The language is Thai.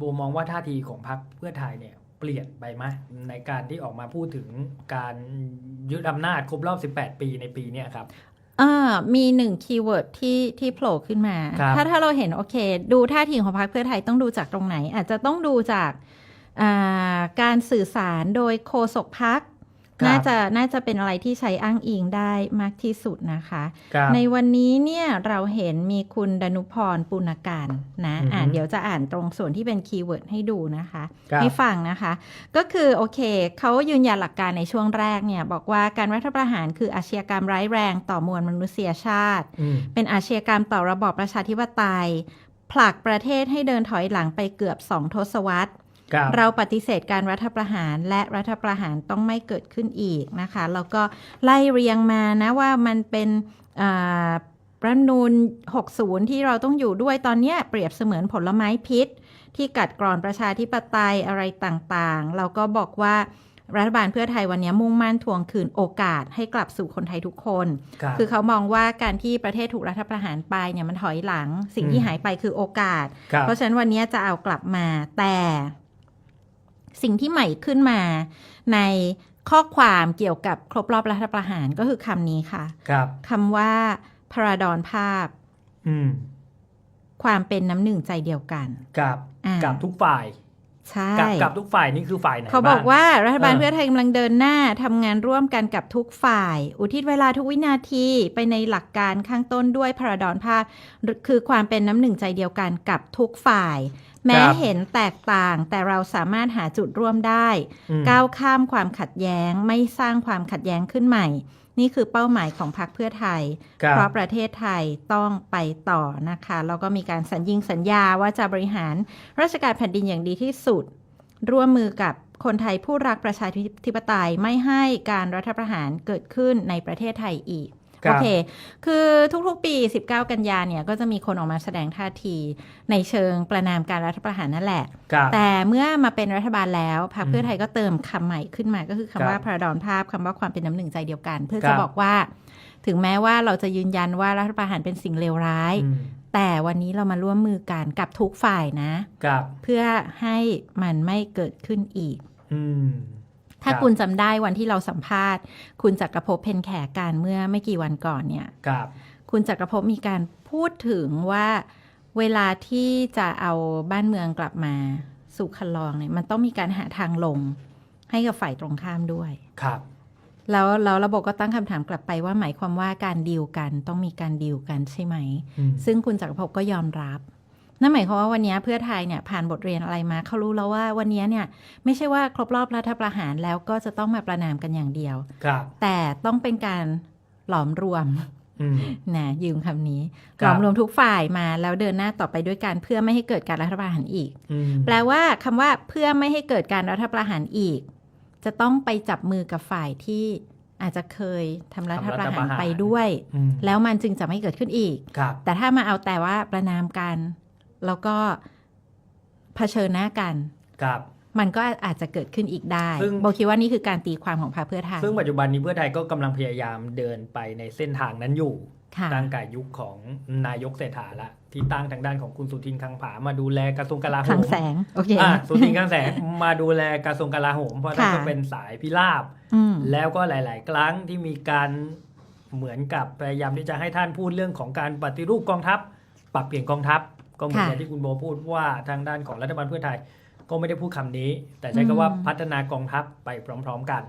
โบมองว่าท่าทีของพรรคเพื่อไทยเนี่ยเปลี่ยนไปไหมในการที่ออกมาพูดถึงการยึดอำนาจครบรอบ 18 ปีในปีเนี้ยครับอ่ามีหนึ่งคีย์เวิร์ดที่ที่โผล่ขึ้นมาครับถ้าถ้าเราเห็นโอเค ดูท่าทีของพรรคเพื่อไทยต้องดูจากตรงไหน อาจจะต้องดูจากอ่าการสื่อสารโดยโฆษกพักครับ น่าจะน่าจะเป็นอะไรที่ใช้อ้างอิงได้มากที่สุดนะคะครับในวันนี้เนี่ยเราเห็นมีคุณดนุพรปุณการนะอือฮึอ่านเดี๋ยวจะอ่านตรงส่วนที่เป็นคีย์เวิร์ดให้ดูนะคะครับให้ฟังนะคะ ก็คือโอเคเขายืนยันหลักการในช่วงแรกเนี่ยบอกว่าการรัฐประหารคืออาชญากรรมร้ายแรงต่อมวลมนุษยชาติอืมเป็นอาชญากรรมต่อระบอบประชาธิปไตยผลักประเทศให้เดินถอยหลังไปเกือบสองทศวรรษครับ เราปฏิเสธการรัฐประหารและรัฐประหารต้องไม่เกิดขึ้นอีกนะคะแล้วก็ไล่เรียงมานะว่ามันเป็นอ่ารัฐธรรมนูญ60 ที่เราต้องอยู่ด้วยตอนเนี้ยเปรียบเสมือนผลไม้พิษ ที่กัดกร่อนประชาธิปไตยอะไรต่างๆ เราก็บอกว่ารัฐบาลเพื่อไทยวันนี้มุ่งมั่นทวงคืนโอกาสให้กลับสู่คนไทยทุกคนครับคือเขามองว่าการที่ประเทศถูกรัฐประหารไปเนี่ยมันถอยหลัง สิ่งที่อืมหายไปคือโอกาสครับเพราะฉะนั้นวันนี้จะเอากลับมาแต่ สิ่งที่ใหม่ขึ้นมาในข้อความเกี่ยวกับครบรอบรัฐประหารก็คือคำนี้ค่ะ ครับคำว่าพระดอนภาพ อืม ความเป็นน้ำหนึ่งใจเดียวกัน กับ อ่ากับทุกฝ่าย ใช่กับกับทุกฝ่ายนี่คือฝ่ายไหนเขาบอกงว่ารัฐบาลเออเพื่อไทยกำลังเดินหน้าทำงานร่วมกันกับทุกฝ่าย อุทิศเวลาทุกวินาทีไปในหลักการข้างต้นด้วยพระดอนภาพ คือความเป็นน้ำหนึ่งใจเดียวกันกับทุกฝ่าย แม้เห็นแตกต่างแต่เราสามารถหาจุดร่วมได้อืมก้าวข้ามความขัดแย้งไม่สร้างความขัดแย้งขึ้นใหม่ นี่คือเป้าหมายของพรรคเพื่อไทยครับเพราะประเทศไทยต้องไปต่อนะคะแล้วก็มีการสัญญิงสัญญาว่าจะบริหารราชการแผ่นดินอย่างดีที่สุด ร่วมมือกับคนไทยผู้รักประชาธิปไตยไม่ให้การรัฐประหารเกิดขึ้นในประเทศไทยอีกครั โอบเค คือทุกๆปี 19 กันยาเนี่ยก็จะมีคนออกมาแสดงท่าทีในเชิงประนามการรัฐประหารนั่นแหละครับแต่เมื่อมาเป็นรัฐบาลแล้วพรรคเพื่อไทยก็เติมคำใหม่ขึ้นมาก็คือคำว่าครับพระดอนภาพคำว่าความเป็นน้ำหนึ่งใจเดียวกัน เพื่อครัจะบบอกว่า ถึงแม้ว่าเราจะยืนยันว่ารัฐประหารเป็นสิ่งเลวร้ายอืมแต่วันนี้เรามาร่วมมือกันกับทุกฝ่ายนะกับเพื่อให้มันไม่เกิดขึ้นอีก อืม ถ้าครับคุณจำได้วันที่เราสัมภาษณ์ คุณจักรภพเพนแขกการเมื่อไม่กี่วันก่อนเนี่ยกับคุณจักรภพมีการพูดถึงว่าเวลาที่จะเอาบ้านเมืองกลับมาสู่คันลองเนี่ยมันต้องมีการหาทางลงให้กับฝ่ายตรงข้ามด้วย ครับ แล้วแล้วระบบก็ตั้งคำถามกลับไปว่าหมายความว่าการดีลกันต้องมีการดีลกันใช่ไหมอืมซึ่งคุณจักรภพก็ยอมรับ นั่นหมายความว่าวันนี้เพื่อไทยเนี่ยผ่านบทเรียนอะไรมาเขารู้แล้วว่าวันนี้เนี่ยไม่ใช่ว่าครบรอบรัฐประหารแล้วก็จะต้องมาประนามกันอย่างเดียวครับแต่ต้องเป็นการหลอมรวมอืมนะยืมคำนี้คหรัลบอมรวมทุกฝ่ายมาแล้วเดินหน้าต่อไปด้วยกันเพื่อไม่ให้เกิดการรัฐประหารอีกอืมแปลว่าคำว่าเพื่อไม่ให้เกิดการรัฐประหารอีก จะต้องไปจับมือกับฝ่ายที่อาจจะเคยทำรัฐประหารไปด้วยอืมแล้วมันจึงจะไม่เกิดขึ้นอีกครับแต่ถ้ามาเอาแต่ว่าประนามกัน แล้วก็เผชิญหน้ากันครับมันก็อาจจะเกิดขึ้นอีกได้ซึ่งโบคิดว่านี่คือการตีความของพรรคเพื่อไทย ซึ่งปัจจุบันนี้เพื่อไทยก็กำลังพยายามเดินไปในเส้นทางนั้นอยู่ค่ะตั้งแต่ยุคของนายกเศรษฐาละที่ตั้งทางด้านของคุณสุทินคลังผามาดูแลกระทรวงกลาโหคลังมแสงโอเคอ่าสุทินคลังแสงมาดูแลกระทรวงกลาโหม เพราะนั่นค่ะก็เป็นสายพิราบอืมแล้วก็หลาย ๆ ครั้งที่มีการเหมือนกับพยายามที่จะให้ท่านพูดเรื่องของการปฏิรูปกองทัพ ปรับเปลี่ยนกองทัพ ก็เหมือนอย่างที่คุณโบพูดว่าทางด้านของรัฐบาลเพื่อไทย ก็ไม่ได้พูดคำนี้ แต่ใช้คำว่าพัฒนากองทัพไปพร้อม ๆ กัน